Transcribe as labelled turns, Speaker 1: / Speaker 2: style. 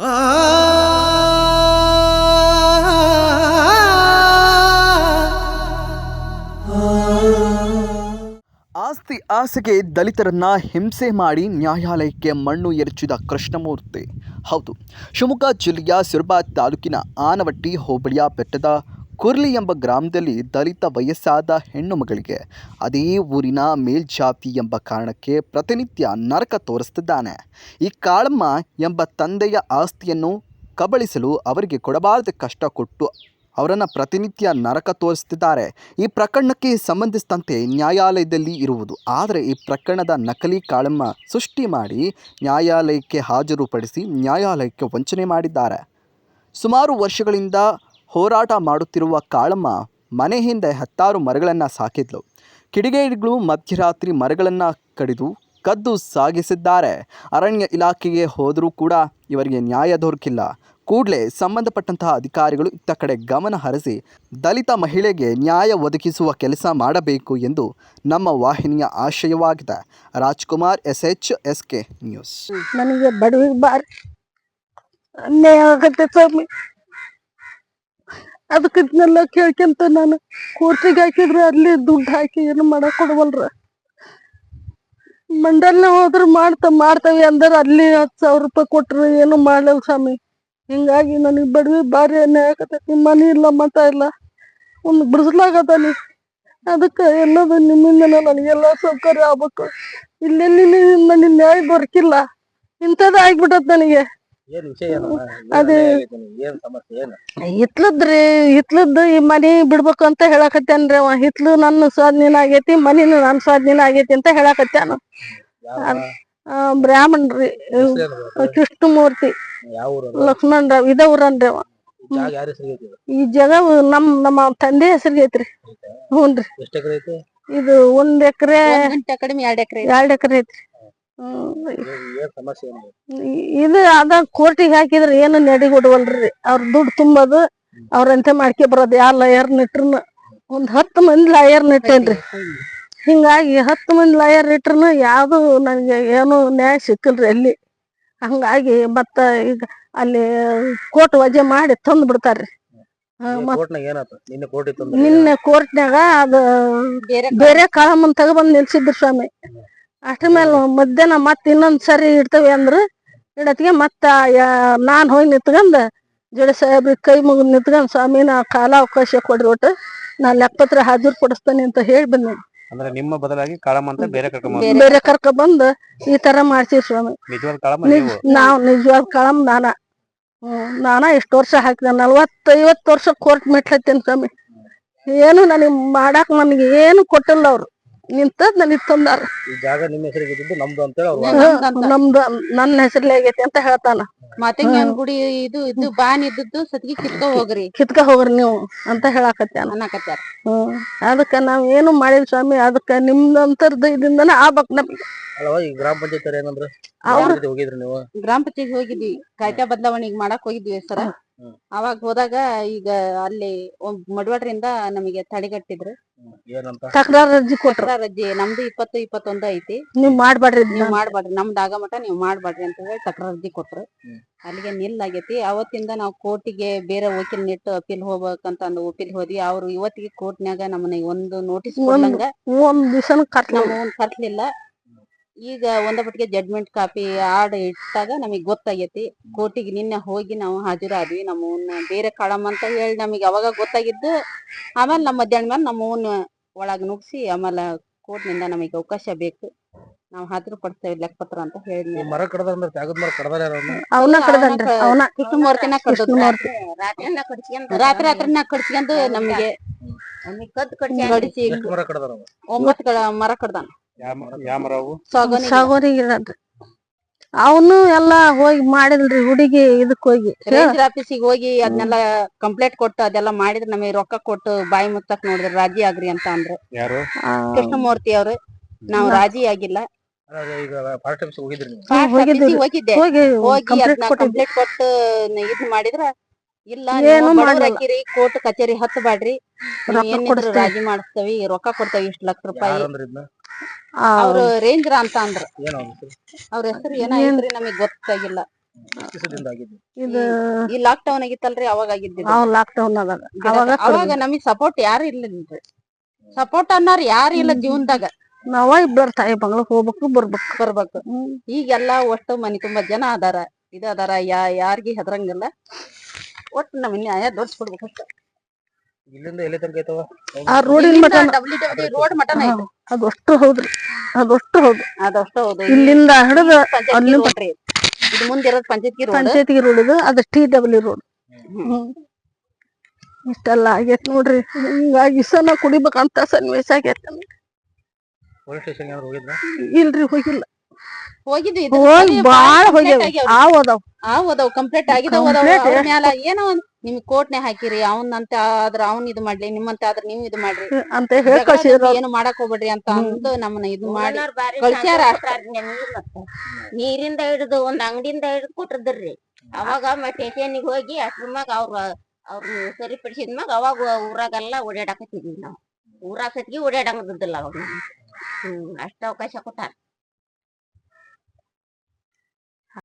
Speaker 1: ಆಸ್ತಿ ಆಸೆಗೆ ದಲಿತರನ್ನ ಹಿಂಸೆ ಮಾಡಿ ನ್ಯಾಯಾಲಯಕ್ಕೆ ಮಣ್ಣು ಎರಚಿದ ಕೃಷ್ಣಮೂರ್ತಿ. ಹೌದು, ಶಿವಮೊಗ್ಗ ಜಿಲ್ಲೆಯ ಸಿರ್ಬಾ ತಾಲೂಕಿನ ಆನವಟ್ಟಿ ಹೋಬಳಿಯ ಬೆಟ್ಟದ ಕುರ್ಲಿ ಎಂಬ ಗ್ರಾಮದಲ್ಲಿ ದಲಿತ ವಯಸ್ಸಾದ ಹೆಣ್ಣು ಮಗಳಿಗೆ ಅದೇ ಊರಿನ ಮೇಲ್ಜಾತಿ ಎಂಬ ಕಾರಣಕ್ಕೆ ಪ್ರತಿನಿತ್ಯ ನರಕ ತೋರಿಸ್ತಿದ್ದಾನೆ. ಈ ಕಾಳಮ್ಮ ಎಂಬ ತಂದೆಯ ಆಸ್ತಿಯನ್ನು ಕಬಳಿಸಲು ಅವರಿಗೆ ಕೊಡಬಾರದ ಕಷ್ಟ ಕೊಟ್ಟು ಅವರನ್ನು ಪ್ರತಿನಿತ್ಯ ನರಕ ತೋರಿಸ್ತಿದ್ದಾರೆ. ಈ ಪ್ರಕರಣಕ್ಕೆ ಸಂಬಂಧಿಸಿದಂತೆ ನ್ಯಾಯಾಲಯದಲ್ಲಿ ಇರುವುದು. ಆದರೆ ಈ ಪ್ರಕರಣದ ನಕಲಿ ಕಾಳಮ್ಮ ಸೃಷ್ಟಿ ಮಾಡಿ ನ್ಯಾಯಾಲಯಕ್ಕೆ ಹಾಜರುಪಡಿಸಿ ನ್ಯಾಯಾಲಯಕ್ಕೆ ವಂಚನೆ ಮಾಡಿದ್ದಾರೆ. ಸುಮಾರು ವರ್ಷಗಳಿಂದ ಹೋರಾಟ ಮಾಡುತ್ತಿರುವ ಕಾಳಮ್ಮ ಮನೆ ಹಿಂದೆ ಹತ್ತಾರು ಮರಗಳನ್ನು ಸಾಕಿದ್ಲು. ಕಿಡಿಗೇಡಿಗಳು ಮಧ್ಯರಾತ್ರಿ ಮರಗಳನ್ನು ಕಡಿದು ಕದ್ದು ಸಾಗಿಸಿದ್ದಾರೆ. ಅರಣ್ಯ ಇಲಾಖೆಗೆ ಹೋದರೂ ಕೂಡ ಇವರಿಗೆ ನ್ಯಾಯ ದೊರಕಿಲ್ಲ. ಕೂಡಲೇ ಸಂಬಂಧಪಟ್ಟಂತಹ ಅಧಿಕಾರಿಗಳು ಇತ್ತ ಕಡೆ ಗಮನ ಹರಿಸಿ ದಲಿತ ಮಹಿಳೆಗೆ ನ್ಯಾಯ ಒದಗಿಸುವ ಕೆಲಸ ಮಾಡಬೇಕು ಎಂದು ನಮ್ಮ ವಾಹಿನಿಯ ಆಶಯವಾಗಿದೆ. Rajkumar S H S K news.
Speaker 2: ನನಗೆ ಬಡವಿಗೆ ಬಾರಿ ಅನ್ಯಾಯ ಆಗತ್ತೆ ಸ್ವಾಮಿ. ಅದಕ್ಕೆ ಇದನ್ನೆಲ್ಲ ಕೇಳ್ಕೊಂತ ನಾನು ಕೋರ್ಟಿಗೆ ಹಾಕಿದ್ರೆ ಅಲ್ಲಿ ದುಡ್ಡು ಹಾಕಿ ಏನು ಮಾಡಕ್ ಕೊಡವಲ್ರ. ಮಂಡಲ್ನ ಹೋದ್ರ ಮಾಡ್ತ, ಮಾಡ್ತೇವೆ ಅಂದ್ರೆ ಅಲ್ಲಿ ಹತ್ತು ಸಾವಿರ ರೂಪಾಯಿ ಕೊಟ್ರು ಏನು ಮಾಡಲ್ಲ ಸ್ವಾಮಿ. ಹಿಂಗಾಗಿ ನನಗೆ ಬಡವಿ ಭಾರಿ ಅನ್ಯಾಯ ಆಗತೈತಿ. ಮನಿ ಇಲ್ಲ ಮತ ಇಲ್ಲ. ಒಂದು ಬಿಡಿಸ್ಲಾಗತ್ತಾನಿ ಅದಕ್ಕೆ ಎಲ್ಲದು ನಿಮ್ಮಿಂದನೇ ನನಗೆಲ್ಲ ಸೌಕರ್ಯ ಆಗ್ಬೇಕು. ಇಲ್ಲೆಲ್ಲಿ ನನಗೆ ನ್ಯಾಯ ದೊರಕಿಲ್ಲ. ಇಂಥದ್ದು ಆಗ್ಬಿಟ್ಟತ್ ನನಗೆ.
Speaker 3: ಏನ್ ವಿಷಯ? ಏನ್?
Speaker 2: ಅದೇ-
Speaker 3: ಸಮಸ್ಯೆ ಏನು?
Speaker 2: ಹಿತ್ಲದ್ರಿ ಹಿತ್ಲದ್ದು ಈ ಮನಿ ಬಿಡ್ಬೇಕು ಅಂತ ಹೇಳಕತ್ತೇನ್ರಿ ಅವ. ಹಿತ್ಲು ನನ್ನ ಸ್ವಾಧೀನ ಆಗೇತಿ ಮನಿನು ನನ್ನ ಸ್ವಾಧೀನ ಆಗೇತಿ ಅಂತ ಹೇಳಕತ್ತಾನ. ಬ್ರಾಹ್ಮಣ್ರಿ? ಕೃಷ್ಣಮೂರ್ತಿ? ಲಕ್ಷ್ಮಣ್ ರಾವ್ ಇದ ಊರನ್ರಿ ಅವ.
Speaker 3: ಈ ಜಾಗ
Speaker 2: ನಮ್ ನಮ್ಮ ತಂದೆ ಹೆಸರಿಗೆ ಐತ್ರಿ ಹ್ಞೂನ್ರಿ
Speaker 3: ಐತಿ?
Speaker 2: ಇದು ಒಂದ್ ಎಕರೆ
Speaker 4: ಕಡಿಮೆ ಎರಡ್ ಎಕರೆ
Speaker 2: ಎರಡ್ ಎಕರೆ ಐತ್ರಿ. ಇದು? ಅದ ಕೋರ್ಟಿಗೆ ಹಾಕಿದ್ರೆ ಏನು ನಡಿಗೊಡವಲ್ರಿ? ಅವ್ರ ದುಡ್ಡು ತುಂಬೋದು ಅವ್ರಂತೆ ಮಾಡ್ಕೆ ಬರೋದು ಆ ಲಯರ್ ನಿಟ್ರನ ಒಂದ್ ಹತ್ತು ಮಂದಿ ಲಾಯರ್ ನಿಟ್ಟೇನ್ರಿ. ಹಿಂಗಾಗಿ ಹತ್ತು ಮಂದಿ ಲಾಯರ್ ಇಟ್ರನು ಯಾವ್ದು ನನಗೆ ಏನು ನ್ಯಾಯ ಸಿಕ್ಕಿಲ್ರಿ ಅಲ್ಲಿ. ಹಂಗಾಗಿ ಮತ್ತ ಈಗ ಅಲ್ಲಿ ಕೋರ್ಟ್ ವಜೆ ಮಾಡಿ ತಂದ್ ಬಿಡ್ತಾರ್ರಿ.
Speaker 3: ಕೋರ್ಟ್ನಾಗ ನಿನ್ನೆ
Speaker 2: ಕೋರ್ಟ್ನ್ಯಾಗ ಅದ
Speaker 4: ಬೇರೆ
Speaker 2: ಬೇರೆ ಕಾಳಮ್ಮನ್ ತಗೊಬಂದ್ ನಿಲ್ಸಿದ್ರು ಸ್ವಾಮಿ. ಅಷ್ಟ್ರ ಮೇಲೆ ಮಧ್ಯಾಹ್ನ ಮತ್ ಇನ್ನೊಂದ್ ಸರಿ ಇಡ್ತೇವೆ ಅಂದ್ರ ಇಡತ್ಗೆ ಮತ್ತ ನಾನ್ ಹೋಗಿ ನಿತ್ಕೊಂಡ್ ಜಡ ಸಾಹೇಬ್ರಿಗೆ ಕೈ ಮುಗಿದ್ ನಿತ್ಕೊಂಡ್ ಸ್ವಾಮಿನ ನಾ ಕಾಲ ಅವಕಾಶ ಕೊಡ್ರಿ ಒಟ್ಟು ನಾ ಲೆಕ್ಕಪತ್ರ ಹಾಜರು ಕೊಡಿಸ್ತೇನೆ ಅಂತ ಹೇಳಿ ಬಂದೆ.
Speaker 5: ಅಂದ್ರೆ ನಿಮ್ಮ ಬದಲಾಗಿ ಕಾಳಮ್ಮಂತ ಬೇರೆ ಕರ್ಕೊಂಡ್
Speaker 4: ಬೇರೆ
Speaker 2: ಬೇರೆ ಕರ್ಕ ಬಂದ್ ಈ ತರ ಮಾಡ್ತೀವಿ ಸ್ವಾಮಿ.
Speaker 5: ಕಾಳಮ್ಮ ನೀವು?
Speaker 2: ನಿಜವಾದ ಕಾಳಮ್ ನಾನ. ನಾನಾ ಇಷ್ಟ ವರ್ಷ ಹಾಕಿದೆ ನಲ್ವತ್ತ ವರ್ಷ ಕೋರ್ಟ್ ಮೆಟ್ಲತ್ತೇನೆ ಸ್ವಾಮಿ. ಏನು ನನಗೆ ಮಾಡಾಕ್ ನನಗೆ ಏನು ಕೊಟ್ಟಿಲ್ಲ ಅವ್ರು. ನಿಂತದ್ ನನಗ್ ತಂದಾರ.
Speaker 3: ಈ ಜಾಗ ನಿಮ್ಮ ಹೆಸರಿಗೆ ಇದ್ದಿದ್ದು ನಮ್ದು
Speaker 4: ನಮ್ದಂತ.
Speaker 2: ನಮ್ದು ನನ್ನ ಹೆಸರ್ಲೆ ಆಗೈತಿ ಅಂತ ಹೇಳ್ತಾನ.
Speaker 4: ಮಾತಿಂಗ್ಯಾನ್ ಗುಡಿ ಇದು ಇದು ಬಾನ್ ಇದ್ದದ್ದು ಸತ್ಗಿ ಕಿತ್ಕೊ ಹೋಗ್ರಿ.
Speaker 2: ಕಿತ್ಕ ಹೋಗ್ರಿ ನೀವು ಅಂತ ಹೇಳಾಕತ್ಯಾನ.
Speaker 4: ಅನ್ನಕತ್ಯಾರ.
Speaker 2: ಹ್ಮ್ ಅದಕ್ಕ ನಾವ್ ಏನು ಮಾಡಿಲ್ಲ ಸ್ವಾಮಿ ಅದಕ್ಕ ನಿಮ್ದಂತರ್ದ ಇದರಿಂದನ ಆಗ್ಬೇಕ್ ನಮ್ಗೆ.
Speaker 3: ಅಲ್ಲವ ಈ ಗ್ರಾಮ ಪಂಚಾಯತ್ ಏನಂದ್ರ?
Speaker 2: ಅವ್ರು
Speaker 3: ಗ್ರಾಮ ಪಂಚಾಯತ್ ಹೋಗಿದ್ರಿ ನೀವು?
Speaker 4: ಗ್ರಾಮ ಪಂಚಾಯತ್ ಹೋಗಿದ್ವಿ. ಕಾಯ್ದೆ ಬದಲಾವಣೆ ಮಾಡಕ್ ಹೋಗಿದ್ವಿ ಸರ. ಅವಾಗ ಹೋದಾಗ ಈಗ ಅಲ್ಲಿ ಮಡವಾಡ್ರಿಂದ ನಮಗೆ ತಡೆಗಟ್ಟಿದ್ರು.
Speaker 2: ತಕರಾರ್ ಅರ್ಜಿ ಕೊಟ್ರ.
Speaker 4: ತಕರಾರ್ ಅರ್ಜಿ ನಮ್ದು ಇಪ್ಪತ್ತು ಇಪ್ಪತ್ತೊಂದು ಐತಿ.
Speaker 2: ನೀವ್ ಮಾಡ್ಬೇಡ್ರಿ ನೀವು
Speaker 4: ನೀವ್ ಮಾಡ್ಬೇಡ್ರಿ ನಮ್ದ್ ಆಗ ಮಟ ನೀವ್ ಮಾಡ್ಬೇಡ್ರಿ ಅಂತ ಹೇಳಿ ತಕರಾರ್ ಅರ್ಜಿ ಕೊಟ್ರು. ಅಲ್ಲಿಗೆ ನಿಲ್ ಆಗೈತಿ ಅವತ್ತಿಂದ ನಾವು ಕೋರ್ಟಿಗೆ ಬೇರೆ ವಕೀಲ್ ನಿಟ್ಟು ಅಪೀಲ್ ಹೋಗ್ಬೇಕಂತ ಅಂದ್ ಅಪೀಲ್ ಹೋದ್ವಿ ಅವ್ರು ಇವತ್ತಿಗೆ ಕೋರ್ಟ್ನ್ಯಾಗ ನಮ್ಮನ್ನ ಒಂದು ನೋಟಿಸ್
Speaker 2: ಒಂದ್-
Speaker 4: ದಿವಸ
Speaker 2: ಒಂದ್ ದಿವಸನ ಕರ್ಲ
Speaker 4: ನಮ್ಮ ಕರ್ಸ್ಲಿಲ್ಲ ಈಗ ಒಂದ ಪಟ್ಟಿಗೆ ಜಡ್ಮೆಂಟ್ ಕಾಪಿ ಆರ್ಡ್ ಇಟ್ಟಾಗ ನಮಗೆ ಗೊತ್ತಾಗೈತಿ ಕೋರ್ಟಿಗೆ ನಿನ್ನೆ ಹೋಗಿ ನಾವು ಹಾಜರಾದ್ವಿ ನಮ್ಮನ್ನ ಬೇರೆ ಕಾಳಮ್ಮ ಅಂತ ಹೇಳಿ ನಮಗೆ ಅವಾಗ ಗೊತ್ತಾಗಿದ್ದು ಆಮೇಲೆ ನಮ್ಮ ಮಧ್ಯಾಹ್ನ ಮೇಲೆ ನಮ್ಮವನ್ನ ಒಳಗ್ ನುಗ್ಸಿ ಆಮೇಲೆ ಕೋರ್ಟ್ನಿಂದ ನಮಗೆ ಅವಕಾಶ ಬೇಕು. ನಾವು ಹಾಜರು ಪಡಿಸ್ತೇವೆ ಲೆಕ್ಕಪತ್ರ ಅಂತ
Speaker 3: ಈ
Speaker 4: ಹೇಳಿ
Speaker 3: ಮರ ಕಡದಾರ ಅಂದ್ರೆ ತ್ಯಾಗದ ಮರ ಕಡದಾರ ಯಾರನ್ನ
Speaker 2: ಅವನ? ಕಡ್ದನ್ರಿ ಅವನ
Speaker 4: ಕೃಷ್ಣಮೂರ್ತಿನ ಕಡ್ದದ್ದು.
Speaker 2: ಕೃಷ್ಣಮೂರ್ತಿ
Speaker 4: ರಾತ್ರಿ. ರಾತ್ರಿನ ಕಡ್ಸ್ಕೊಂಡು ನಮಗೆ
Speaker 3: ಕದ್ದು ಅವ?
Speaker 4: ಒಂಬತ್ತು ಕಡ ಮರ ಕಡ್ದಾನ.
Speaker 2: ಅವನು ಎಲ್ಲಾ ಹೋಗಿ ಮಾಡಿದ್ರಿ ಹುಡುಗಿ ಇದಕ್ ಹೋಗಿ.
Speaker 4: ರೇಂಜರ್ ಆಫೀಸಿಗೆ ಹೋಗಿ ಅದನ್ನೆಲ್ಲ ಕಂಪ್ಲೇಂಟ್ ಕೊಟ್ಟು ಅದೆಲ್ಲ ಮಾಡಿದ್ರೆ ನಮಗೆ ರೊಕ್ಕ ಕೊಟ್ಟು ಬಾಯಿ ಮುತ್ತಕ್ ನೋಡಿದ್ರೆ ರಾಜಿ ಆಗ್ರಿ ಅಂತ ಅಂದ್ರು.
Speaker 5: ಯಾರು?
Speaker 4: ಕೃಷ್ಣಮೂರ್ತಿ ಅವ್ರು. ನಾವು ರಾಜಿ ಆಗಿಲ್ಲ. ಹೋಗಿದ್ದೆ
Speaker 2: ಹೋಗಿ
Speaker 4: ಹೋಗಿ
Speaker 2: ಕಂಪ್ಲೇಂಟ್
Speaker 4: ಅದನ್ನ
Speaker 2: ಕೊಟ್ಟಿದ್ವಿ
Speaker 4: ಕಂಪ್ಲೇಂಟ್ ಕೊಟ್ಟು ಇದ್ ಮಾಡಿದ್ರ ಇಲ್ಲ ಹಾಕಿರಿ ಕೋರ್ಟ್ ಕಚೇರಿ ಹತ್ತು ಬಾಡ್ರಿ ಏನಿದ್ರು. ರಾಜಿ ಮಾಡಿಸ್ತೇವಿ ರೊಕ್ಕ ಕೊಡ್ತೇವಿ ಇಷ್ಟು ಲಕ್ಷ ರೂಪಾಯಿ. ಅವ್ರು ರೇಂಜರ್ ಅಂತ ಅಂದ್ರ.
Speaker 3: ಅವ್ರ ಹೆಸರು?
Speaker 4: ಏನಾಯ್ತ್ರಿ ನಮಗ್ ಗೊತ್ತಾಗಿಲ್ಲ.
Speaker 2: ಇದು
Speaker 4: ಈ ಲಾಕ್ ಡೌನ್ ಆಗಿತ್ತಲ್ರಿ ಅವಾಗ ಆಗಿದ್ದು
Speaker 2: ನಾವು ಲಾಕ್ ಡೌನ್ ಆದಾಗ ಅವಾಗ
Speaker 4: ಅವಾಗ ನಮಗ್ ಸಪೋರ್ಟ್ ಯಾರು ಇಲ್ಲ ಸಪೋರ್ಟ್ ಅನ್ನೋರ್ ಯಾರು ಇಲ್ಲ ಜೀವನದಾಗ.
Speaker 2: ನಾವ ಇಬ್ಬರ ತಾಯಿ ಬಂಗ್ಳಕ್ ಹೋಗ್ಬೇಕು ಬರ್ಬೇಕು.
Speaker 4: ಬರ್ಬೇಕು. ಈಗೆಲ್ಲಾ ಒಟ್ಟು ಮನಿ ತುಂಬಾ ಜನ ಅದಾರ. ಇದಾದಾರ ಅದಾರ ಯಾ ಯಾರಿಗಿ ಹೆದರಂಗಿಲ್ಲ. ಒಟ್ಟು ನಮ್ ನ್ಯಾಯ ದೊಡ್ಸ್ಕೊಡ್ಬೇಕು ಅಷ್ಟೇ.
Speaker 3: ಇಲ್ಲಿಂದ ಎಲ್ಲಿ ತನಕ ಐತವ
Speaker 2: ಆ ರೋಡಿನ ಮಟ
Speaker 4: ರೋಡ್ ಮಟನ ಐತಿ
Speaker 2: ಅದಷ್ಟು ಹೌದ್ರಿ ಅದಷ್ಟು ಹೌದು.
Speaker 4: ಅದಷ್ಟ ಹೌದು.
Speaker 2: ಇಲ್ಲಿಂದ ಹಿಡಿದು
Speaker 4: ಅಲ್ಲಿ ಇದು ಮುಂದಿರೋದ್ ಪಂಚಾಯತ್ಗಿ ರೋಡ್
Speaker 2: ಪಂಚಾಯತಿಗೆ ರೋಡ್ ಇದು ಅದು ಟಿ ಡಬ್ಲ್ಯೂ ರೋಡ್ ಇಷ್ಟೆಲ್ಲ ಆಗೈತ್ ನೋಡ್ರಿ. ಹಿಂಗಾಗಿ ಸನ ಕುಡಿಬೇಕಂತ ಸನ್ನಿವೇಶ ಆಗೈತೆ
Speaker 3: ಪೊಲೀಸ್ ಸ್ಟೇಷನ್ ಏನಾದ್ರು ಹೋಗಿದ್ರ?
Speaker 2: ಇಲ್ರಿ ಹೋಗಿಲ್ಲ.
Speaker 4: ಹೋಗಿದ್ವಿ
Speaker 2: ಹೋಗಿ ಬಾಳ ಹೋಗ್ಯಾವ. ಆವ್ ಅದಾವ್.
Speaker 4: ಆ ಓದಾವ್ ಕಂಪ್ಲೀಟ್ ಆಗಿದಾವ ಮ್ಯಾಲ ಏನೋ ಒಂದ್ ನಿಮ್ಗ್ ಕೋರ್ಟ್ನೆ ಹಾಕಿರಿ ಅವನಂತ ಆದ್ರ ಅವ್ನ್ ಇದು ಮಾಡ್ಲಿ ನಿಮ್ಮಂತ ಆದ್ರ ನೀವ್ ಇದು ಮಾಡ್ರಿ.
Speaker 2: ಅಂತ ಹೇಳಿ
Speaker 4: ಜಗಳ
Speaker 2: ಕಳ್ಸಿದ್ರು
Speaker 4: ಏನು ಮಾಡಕ್ ಹೋಗ್ಬೇಡ್ರಿ ಅಂತ ಅಂದು ನಮ್ಮನ್ನ ಇದು ಮಾಡಿ ಕಳ್ಸ್ಯಾರ
Speaker 6: ನೀರಿಂದ ಹಿಡಿದು ಒಂದ್ ಅಂಗಡಿಯಿಂದ ಹಿಡಿದು ಕೊಟ್ಟಿದ್ರಿ ಅವಾಗ ಸ್ಟೇಷನ್ಗೆ ಹೋಗಿ ಅಷ್ಟ್ರ ಮ್ಯಾಗ ಅವ್ರ ಅವ್ರ ಸರಿಪಡಿಸಿದ ಮ್ಯಾಗ ಅವಾಗ ಊರಾಗೆಲ್ಲ ಓಡಾಡಕತ್ತಿದ್ವಿ ನಾವು. ಊರಾಗ ಸತ್ಗಿ ಓಡಾಡಂಗಿದ್ದಿಲ್ಲ ಅವಾಗ. ಹ್ಮ್ ಅಷ್ಟ ಅವಕಾಶ ಕೊಟ್ಟಾರ.